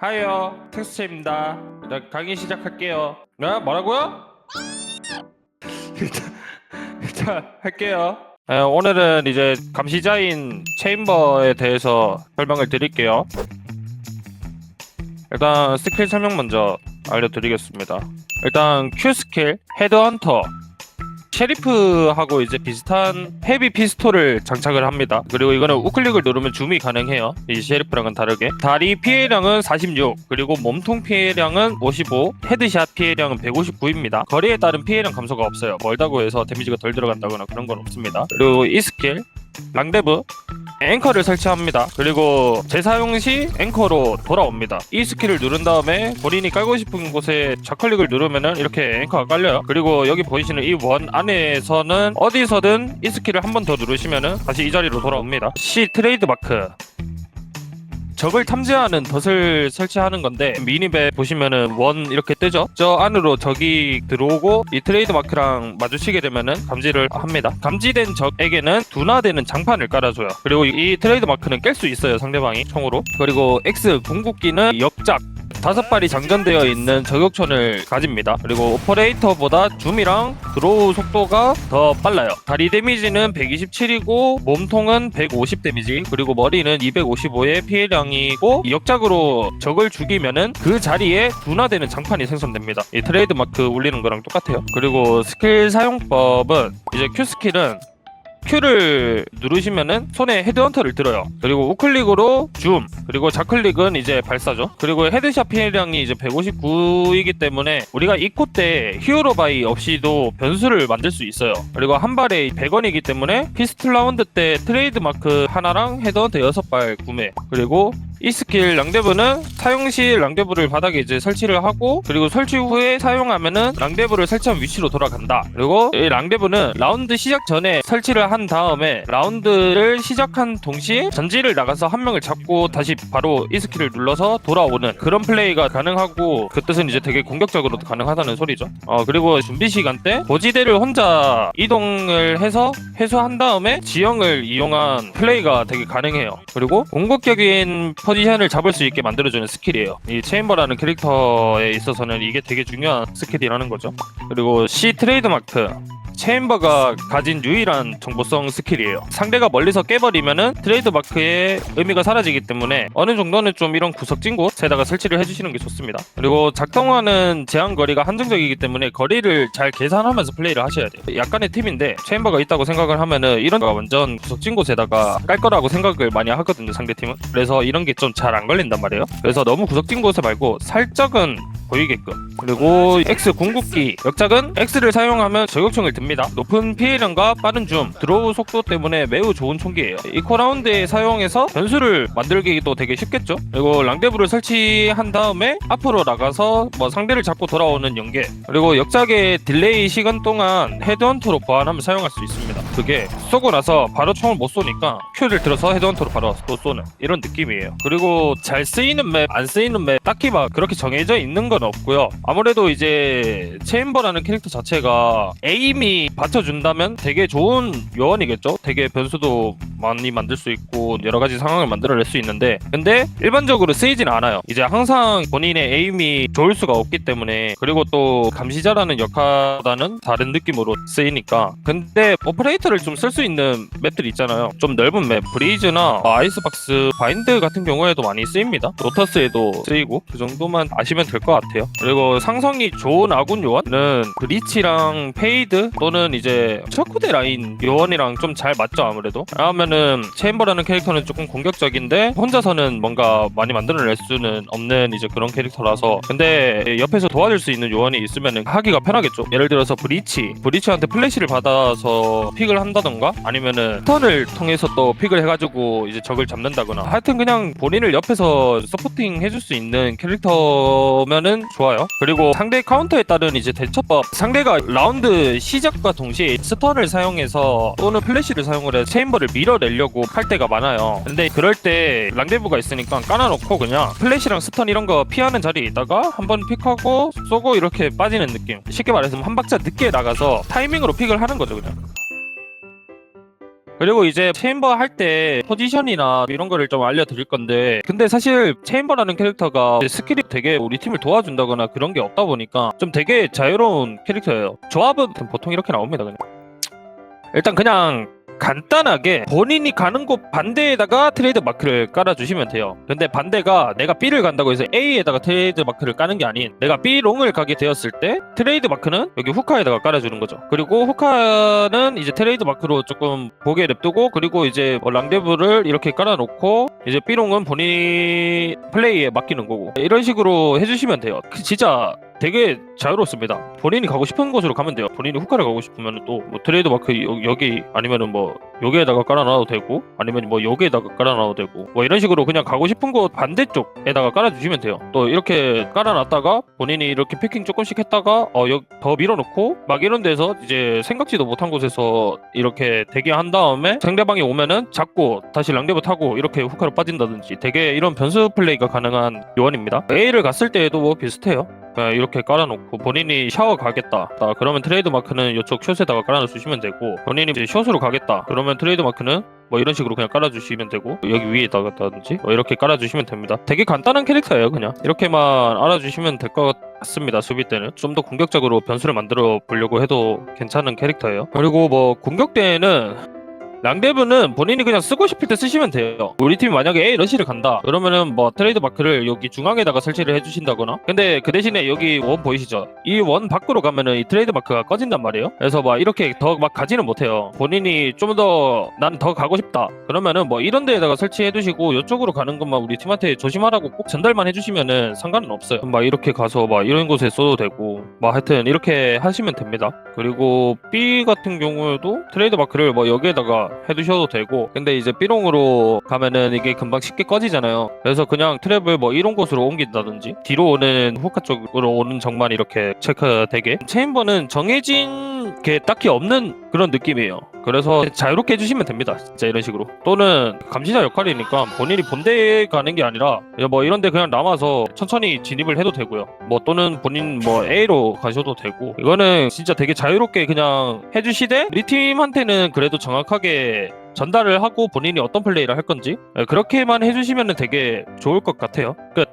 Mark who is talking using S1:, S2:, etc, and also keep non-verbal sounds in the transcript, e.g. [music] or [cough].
S1: 하이요 텍스트입니다. 자, 강의 시작할게요. 네 뭐라고요? [laughs] 일단, 일단 할게요. 네, 오늘은 이제 감시자인 체인버에 대해서 설명을 드릴게요. 일단 스킬 설명 먼저 알려드리겠습니다. 일단 Q 스킬 헤드헌터 셰리프하고 이제 비슷한 헤비 피스톨을 장착을 합니다. 그리고 이거는 우클릭을 누르면 줌이 가능해요. 이 셰리프랑은 다르게. 다리 피해량은 46, 그리고 몸통 피해량은 55, 헤드샷 피해량은 159입니다. 거리에 따른 피해량 감소가 없어요. 멀다고 해서 데미지가 덜 들어간다거나 그런 건 없습니다. 그리고 이 스킬 랑데브 앵커를 설치합니다. 그리고 재사용 시 앵커로 돌아옵니다. 이 스킬을 누른 다음에 본인이 깔고 싶은 곳에 좌클릭을 누르면은 이렇게 앵커가 깔려요. 그리고 여기 보이시는 이 원 안에서는 어디서든 이 스킬을 한 번 더 누르시면은 다시 이 자리로 돌아옵니다. C 트레이드 마크. 적을 탐지하는 덫을 설치하는 건데 미니맵 보시면은 원 이렇게 뜨죠? 저 안으로 적이 들어오고 이 트레이드 마크랑 마주치게 되면은 감지를 합니다. 감지된 적에게는 둔화되는 장판을 깔아줘요. 그리고 이 트레이드 마크는 깰 수 있어요 상대방이 총으로. 그리고 X 궁극기는 역작 다섯 발이 장전되어 있는 저격총을 가집니다. 그리고 오퍼레이터보다 줌이랑 드로우 속도가 더 빨라요. 다리 데미지는 127이고 몸통은 150 데미지 그리고 머리는 255의 피해량이고 역작으로 적을 죽이면은 그 자리에 둔화되는 장판이 생성됩니다. 이 트레이드 마크 울리는 거랑 똑같아요. 그리고 스킬 사용법은 이제 Q 스킬은 Q를 누르시면은 손에 헤드헌터를 들어요. 그리고 우클릭으로 줌, 그리고 좌클릭은 이제 발사죠. 그리고 헤드샷 피해량이 이제 159이기 때문에 우리가 이코 때 히어로 바이 없이도 변수를 만들 수 있어요. 그리고 한 발에 100원이기 때문에 피스톨 라운드 때 트레이드 마크 하나랑 헤드헌터 6발 구매. 그리고 이 스킬 랑데브는 사용 시 랑데브를 바닥에 이제 설치를 하고 그리고 설치 후에 사용하면은 랑데브를 설치한 위치로 돌아간다. 그리고 이 랑데브는 라운드 시작 전에 설치를 한 다음에 라운드를 시작한 동시에 전지를 나가서 한 명을 잡고 다시 바로 이 스킬을 눌러서 돌아오는 그런 플레이가 가능하고 그 뜻은 이제 되게 공격적으로도 가능하다는 소리죠. 어 그리고 준비 시간 때 고지대를 혼자 이동을 해서 회수한 다음에 지형을 이용한 플레이가 되게 가능해요. 그리고 공격적인 포지션을 잡을 수 있게 만들어주는 스킬이에요. 이 체인버라는 캐릭터에 있어서는 이게 되게 중요한 스킬이라는 거죠. 그리고 C 트레이드 마크. 체인버가 가진 유일한 정보성 스킬이에요. 상대가 멀리서 깨버리면은 트레이드 마크의 의미가 사라지기 때문에 어느 정도는 좀 이런 구석진 곳에다가 설치를 해주시는 게 좋습니다. 그리고 작동하는 제한 거리가 한정적이기 때문에 거리를 잘 계산하면서 플레이를 하셔야 돼요. 약간의 팁인데 체인버가 있다고 생각을 하면은 이런 거가 완전 구석진 곳에다가 깔 거라고 생각을 많이 하거든요 상대 팀은. 그래서 이런 게 좀 잘 안 걸린단 말이에요. 그래서 너무 구석진 곳에 말고 살짝은 보이게끔. 그리고 X 궁극기 역작은 X를 사용하면 저격총을 듭니다. 높은 피해량과 빠른 줌 드로우 속도 때문에 매우 좋은 총기예요. 이코 라운드에 사용해서 변수를 만들기도 되게 쉽겠죠? 그리고 랑데브를 설치한 다음에 앞으로 나가서 뭐 상대를 잡고 돌아오는 연계 그리고 역작의 딜레이 시간 동안 헤드헌터로 보완하면 사용할 수 있습니다. 그게 쏘고 나서 바로 총을 못 쏘니까 Q를 들어서 헤드헌터로 바로 또 쏘는 이런 느낌이에요. 그리고 잘 쓰이는 맵 안 쓰이는 맵 딱히 막 그렇게 정해져 있는 건 없고요. 아무래도 이제 체인버라는 캐릭터 자체가 에임이 받쳐준다면 되게 좋은 요원이겠죠? 되게 변수도 많이 만들 수 있고 여러 가지 상황을 만들어낼 수 있는데 근데 일반적으로 쓰이진 않아요. 이제 항상 본인의 에임이 좋을 수가 없기 때문에 그리고 또 감시자라는 역할보다는 다른 느낌으로 쓰이니까. 근데 오퍼레이터를 좀 쓸 수 있는 맵들 있잖아요. 좀 넓은 맵 브리즈나 아이스박스 바인드 같은 경우에도 많이 쓰입니다. 로터스에도 쓰이고 그 정도만 아시면 될 것 같아요 그리고 상성이 좋은 아군 요원은 브리치랑 페이드 또는 이제 척후대 라인 요원이랑 좀 잘 맞죠 아무래도. 그러면은 체인버라는 캐릭터는 조금 공격적인데 혼자서는 뭔가 많이 만들어낼 수는 없는 이제 그런 캐릭터라서 근데 옆에서 도와줄 수 있는 요원이 있으면은 하기가 편하겠죠. 예를 들어서 브리치. 브리치한테 플래시를 받아서 픽을 한다던가 아니면은 턴을 통해서 또 픽을 해가지고 이제 적을 잡는다거나. 하여튼 그냥 본인을 옆에서 서포팅 해줄 수 있는 캐릭터면은 좋아요. 그리고 상대 카운터에 따른 이제 대처법. 상대가 라운드 시작과 동시에 스턴을 사용해서 또는 플래시를 사용을 해서 체인버를 밀어내려고 할 때가 많아요. 근데 그럴 때 랑데브가 있으니까 깔아놓고 그냥 플래시랑 스턴 이런 거 피하는 자리에 있다가 한번 픽하고 쏘고 이렇게 빠지는 느낌. 쉽게 말해서 한 박자 늦게 나가서 타이밍으로 픽을 하는 거죠 그냥 그리고 이제 체인버 할 때 포지션이나 이런 거를 좀 알려드릴 건데 근데 사실 체인버라는 캐릭터가 스킬이 되게 우리 팀을 도와준다거나 그런 게 없다 보니까 좀 되게 자유로운 캐릭터예요. 조합은 보통 이렇게 나옵니다 그냥. 일단 그냥 간단하게 본인이 가는 곳 반대에다가 트레이드 마크를 깔아주시면 돼요. 근데 반대가 내가 B를 간다고 해서 A에다가 트레이드 마크를 까는 게 아닌 내가 B롱을 가게 되었을 때 트레이드 마크는 여기 후카에다가 깔아주는 거죠. 그리고 후카는 이제 트레이드 마크로 조금 보게 냅두고 그리고 이제 뭐 랑데브를 이렇게 깔아놓고 이제 B롱은 본인 플레이에 맡기는 거고 이런 식으로 해주시면 돼요. 그 진짜 되게 자유롭습니다. 본인이 가고 싶은 곳으로 가면 돼요. 본인이 후카를 가고 싶으면 또 뭐 트레이드 마크 여- 여기 아니면은 뭐 여기에다가 깔아놔도 되고 아니면 뭐 여기에다가 깔아놔도 되고 뭐 이런 식으로 그냥 가고 싶은 곳 반대쪽에다가 깔아주시면 돼요. 또 이렇게 깔아놨다가 본인이 이렇게 피킹 조금씩 했다가 어더 밀어놓고 막 이런 데서 이제 생각지도 못한 곳에서 이렇게 대기한 다음에 상대방이 오면은 잡고 다시 랑데브 타고 이렇게 후카로 빠진다든지 되게 이런 변수 플레이가 가능한 요원입니다. A를 갔을 때에도 뭐 비슷해요. 그냥 이렇게 깔아놓고 본인이 샤워 가겠다. 아, 그러면 트레이드 마크는 이쪽 숏에다가 깔아주시면 되고 본인이 이제 숏으로 가겠다. 그러면 트레이드 마크는 뭐 이런 식으로 그냥 깔아주시면 되고 여기 위에다가든지 뭐 이렇게 깔아주시면 됩니다. 되게 간단한 캐릭터예요, 그냥 이렇게만 알아주시면 될 것 같습니다. 수비 때는 좀 더 공격적으로 변수를 만들어 보려고 해도 괜찮은 캐릭터예요. 그리고 뭐 공격 때에는 랑데브는 본인이 그냥 쓰고 싶을 때 쓰시면 돼요. 우리 팀이 만약에 A 러시를 간다. 그러면은 뭐 트레이드 마크를 여기 중앙에다가 설치를 해주신다거나. 근데 그 대신에 여기 원 보이시죠? 이 원 밖으로 가면은 이 트레이드 마크가 꺼진단 말이에요. 그래서 막 이렇게 더 막 가지는 못해요. 본인이 좀 더 난 더 가고 싶다. 그러면은 뭐 이런 데에다가 설치해두시고 이쪽으로 가는 것만 우리 팀한테 조심하라고 꼭 전달만 해주시면은 상관은 없어요. 막 이렇게 가서 막 이런 곳에 써도 되고, 막 하여튼 이렇게 하시면 됩니다. 그리고 B 같은 경우에도 트레이드 마크를 뭐 여기에다가 해두셔도 되고 근데 이제 B롱으로 가면은 이게 금방 쉽게 꺼지잖아요. 그래서 그냥 트랩을 뭐 이런 곳으로 옮긴다든지 뒤로 오는 후카 쪽으로 오는 정만 이렇게 체크되게. 체인버는 정해진 게 딱히 없는 그런 느낌이에요 그래서 자유롭게 해주시면 됩니다. 진짜 이런 식으로. 또는 감시자 역할이니까 본인이 본대에 가는 게 아니라 뭐 이런 데 그냥 남아서 천천히 진입을 해도 되고요. 뭐 또는 본인 뭐 A로 가셔도 되고. 이거는 진짜 되게 자유롭게 그냥 해주시되 우리 팀한테는 그래도 정확하게 전달을 하고 본인이 어떤 플레이를 할 건지 예, 그렇게만 해주시면 되게 좋을 것 같아요. 끝